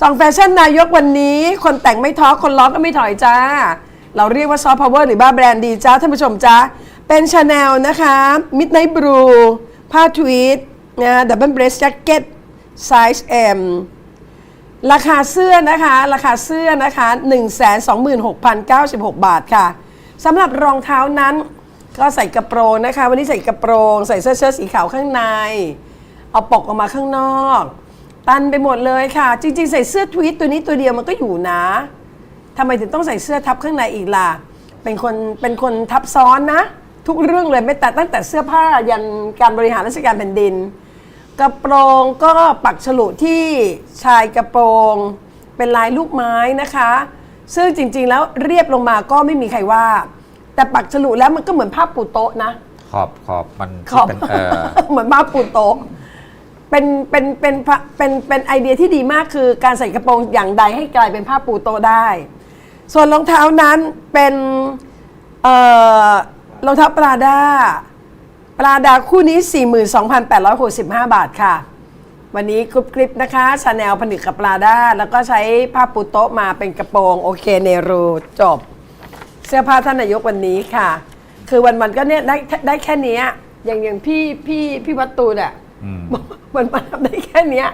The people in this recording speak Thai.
สองแฟชั่นนายกวันนี้ คนแต่งไม่ท้อคนร้องก็ไม่ถอยจ้า เราเรียกว่าซอฟต์พาวเวอร์หรือบ้าแบรนด์ดีจ้าท่านผู้ชมจ้าเป็นชาแนลนะคะมิดไนท์บลูผ้าทวีตนะดับเบิลเบรสแจ็คเก็ตไซส์ M ราคาเสื้อนะคะ ราคาเสื้อนะคะ 126,096 บาทค่ะสำหรับรองเท้านั้นก็ใส่กระโปรงนะคะ วันนี้ใส่กระโปรง ใส่เสื้อเชิ้ตสีขาวข้างใน เอาปกออกมาข้างนอก ตันไปหมดเลยค่ะ จริง ๆ ใส่เสื้อทวีตตัวนี้ตัวเดียวมันก็อยู่นะทำไมถึงต้องใส่เสื้อทับข้างในอีกล่ะ เป็นคนเป็นคนทับซ้อนนะ ทุกเรื่องเลยไม่แต่ตั้งแต่เสื้อผ้ายันการบริหารราชการแผ่นดิน กระโปรงก็ปักฉลุที่ชายกระโปรง เป็นลายลูกไม้นะคะ ซึ่งจริง ๆ แล้วเรียบลงมาก็ไม่มีใครว่า แต่ปักฉลุแล้วมันก็เหมือนผ้าปูโต๊ะนะ ขอบขอบมันขอบเป็นเออ เหมือนผ้าปูโต๊ะ เป็นเป็นเป็นเป็นเป็นไอเดียที่ดีมากคือการใส่กระโปรงอย่างใดให้กลายเป็นผ้าปูโตได้ ส่วนรองเท้านั้นเป็นรองเท้าปราดาปราดาคู่นี้ 42,865 บาทค่ะ วันนี้กรุบกริบนะคะชาแนลผนึกกับปราดาแล้วก็ใช้ผ้าปูโต๊ะมาเป็นกระโปรงโอเคเนรูจบ เสื้อผ้าท่านนายกวันนี้ค่ะ คือวันวันๆก็เนี่ยได้ได้แค่นี้อย่างอย่างพี่พี่พี่วัตตูเนี่ย มันมันทำได้แค่เนี้ย